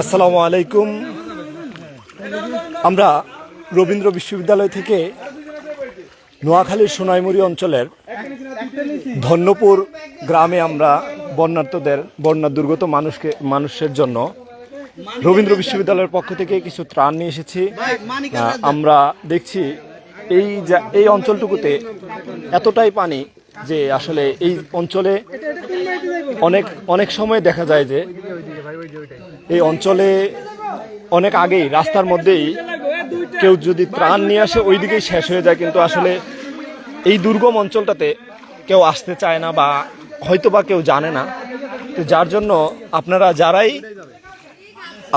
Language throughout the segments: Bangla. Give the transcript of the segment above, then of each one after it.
আসসালামু আলাইকুম। আমরা রবীন্দ্র বিশ্ববিদ্যালয় থেকে নোয়াখালীর সোনাইমুড়ি অঞ্চলের ধন্যপুর গ্রামে আমরা বন্যার্থদের বন্যা দুর্গত মানুষকে, মানুষের জন্য রবীন্দ্র বিশ্ববিদ্যালয়ের পক্ষ থেকে কিছু ত্রাণ নিয়ে এসেছি। আমরা দেখছি এই এই অঞ্চলটুকুতে এতটাই পানি যে আসলে এই অঞ্চলে অনেক অনেক সময় দেখা যায় যে এই অঞ্চলে অনেক আগেই, রাস্তার মধ্যেই কেউ যদি ত্রাণ নিয়ে আসে ওই দিকেই শেষ হয়ে যায়। কিন্তু আসলে এই দুর্গম অঞ্চলটাতে কেউ আসতে চায় না বা হয়তো বা কেউ জানে না। তো যার জন্য আপনারা যারাই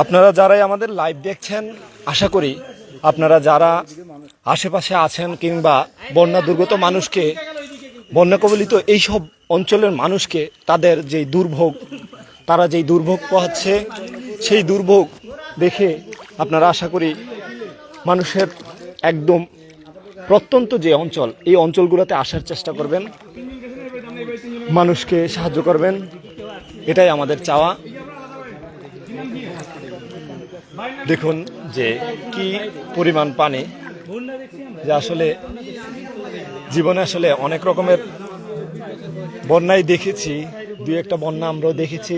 আপনারা যারাই আমাদের লাইভ দেখছেন, আশা করি আপনারা যারা আশেপাশে আছেন কিংবা বন্যা দুর্গত মানুষকে বন্যা কবলিত এইসব অঞ্চলের মানুষকে তাদের যেই দুর্ভোগ, তারা যেই দুর্ভোগ পোহাচ্ছে, সেই দুর্ভোগ দেখে আপনারা আশা করি মানুষের একদম প্রত্যন্ত যে অঞ্চল, এই অঞ্চলগুলোতে আসার চেষ্টা করবেন। মানুষকে সাহায্য করবেন। এটাই আমাদের চাওয়া। দেখুন যে কি পরিমাণ পানি, যে আসলে জীবনে আসলে অনেক রকমের বন্যায় দেখেছি। দুই একটা বন্যা আমরাও দেখেছি।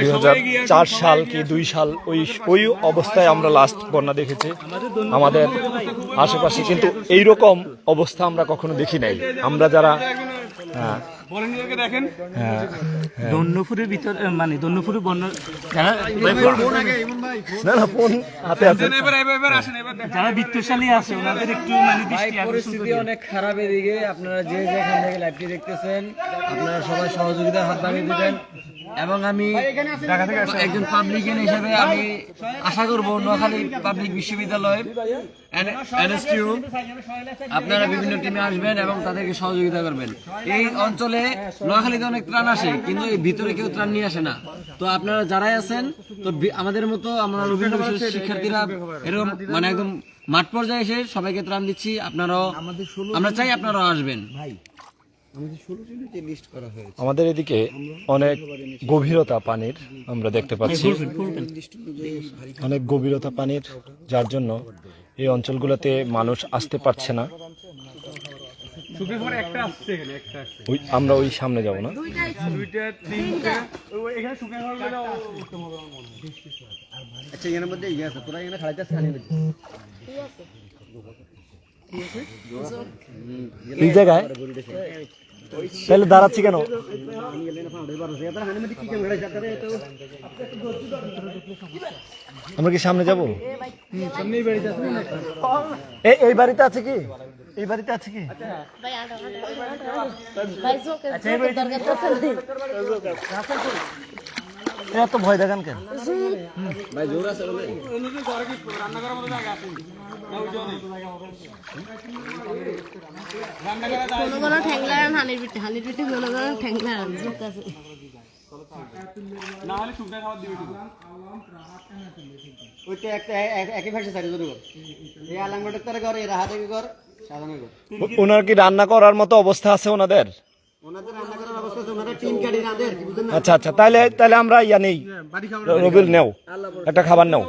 দুই হাজার চার সাল কি দুই সাল ওই ওই অবস্থায় আমরা লাস্ট বন্যা দেখেছি। আমাদের আশেপাশে কিন্তু এইরকম অবস্থা আমরা কখনো দেখি নাই। আমরা যারা দেখেন হ্যাঁ ভিতর মানে দন্যপুরের বন্য যারা না না ফোন হাতে আছে। যারা বিত্তশালী আছে ওনাদের একটু মানে দৃষ্টি পরিস্থিতি অনেক খারাপ এদিকে। আপনারা যে যেখান থেকে লাইভটি দেখতেছেন আপনারা সবাই সহযোগিতার হাত বাড়িয়ে দিবেন। এবং আমি একজন পাবলিকেন হিসেবে আমি আশা করব নোয়াখালী পাবলিক বিশ্ববিদ্যালয় আপনারা বিভিন্ন টিমে আসবেন এবং তাদেরকে সহযোগিতা করবেন। এই অঞ্চলে নোয়াখালীতে অনেক ত্রাণ আসে কিন্তু এই ভিতরে কেউ ত্রাণ নিয়ে আসে না। তো আপনারা যারাই আছেন তো আমাদের মতো আমরা রবীন্দ্র বিশ্বের শিক্ষার্থীরা এরকম মানে একদম মাঠ পর্যায়ে এসে সবাইকে ত্রাণ দিচ্ছি। আপনারাও আমরা চাই আপনারাও আসবেন। আমাদের এদিকে অনেক গভীরতা পানির আমরা দেখতে পাচ্ছি। অনেক গভীরতা পানির যার জন্য এই অঞ্চলগুলোতে মানুষ আসতে পারছে না। ওই আমরা ওই সামনে যাব না? আচ্ছা এর মধ্যে ইয়ে আছে তোরা এখানে এই জায়গায়? তাহলে দাঁড়াচ্ছি কেন? আমরা কি সামনে যাব? এই এই বাড়িতে আছে কি? এই বাড়িতে আছে কি? নেই এত ভয় দেখান কেন? ভাই জোর আছে বলে। হানির পিঠে হানির পিঠে ওইটা একটা এক- একই ভাষা থাকে দুটো এই আলাঙ্গটের তারা ঘর এরা হাতে ঘর ওনার কি রান্না করার মতো অবস্থা আছে ওনাদের? ওনাদের রান্না আচ্ছা আচ্ছা তাহলে তাহলে আমরা ইয়া নেই। রবিল নেও। একটা খাবার নেও।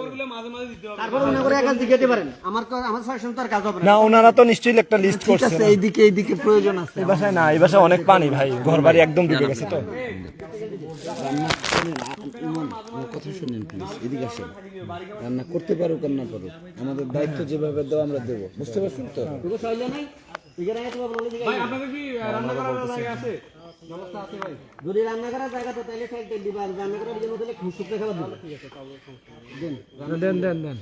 তারপর করে একা জিজ্ঞাসা পারেন। আমার তো- আমার সাকশন তো আর কাজ হবে না। ওনারা তো নিশ্চয়ই একটা লিস্ট করছে এইদিকে এইদিকে প্রয়োজন আছে। এই বাসায় না এই অনেক পানি ভাই। ঘর বাড়ি একদম ডুবে গেছে তো। কথা শুনেন প্লিজ এদিকে আসেন। রান্না করতে পারুক আর না পারুক আমাদের দায়িত্ব যেভাবে দেওয়া আমরা দেবো বুঝতে পারছেন তো? যদি রান্না করার জায়গা তো তাহলে সাইড দিবা আর রান্না করার জন্য তাহলে খাবার দিবা। দেন। দেন দেন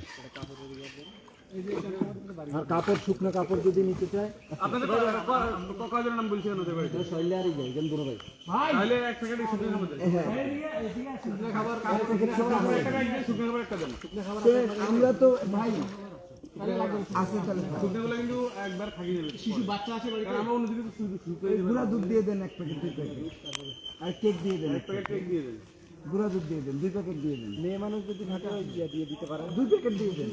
আর কাপড় শুকনো কাপড় যদি নিতে চায়। যাই দুটো ভাই আমরা তো ভাই আছে তাহলে শিশু বাচ্চা আছে গুড়া দুধ দিয়ে দেন এক প্যাকেট দুই প্যাকেট। আর কেক দিয়ে দেন এক প্যাকেট। কেক দিয়ে দেন গুড়া দুধ দিয়ে দেন দুই প্যাকেট দিয়ে দেন। মেয়ে মানুষ যদি ঘাটে দিয়ে দিতে পারে। দুই প্যাকেট দিয়ে দেন।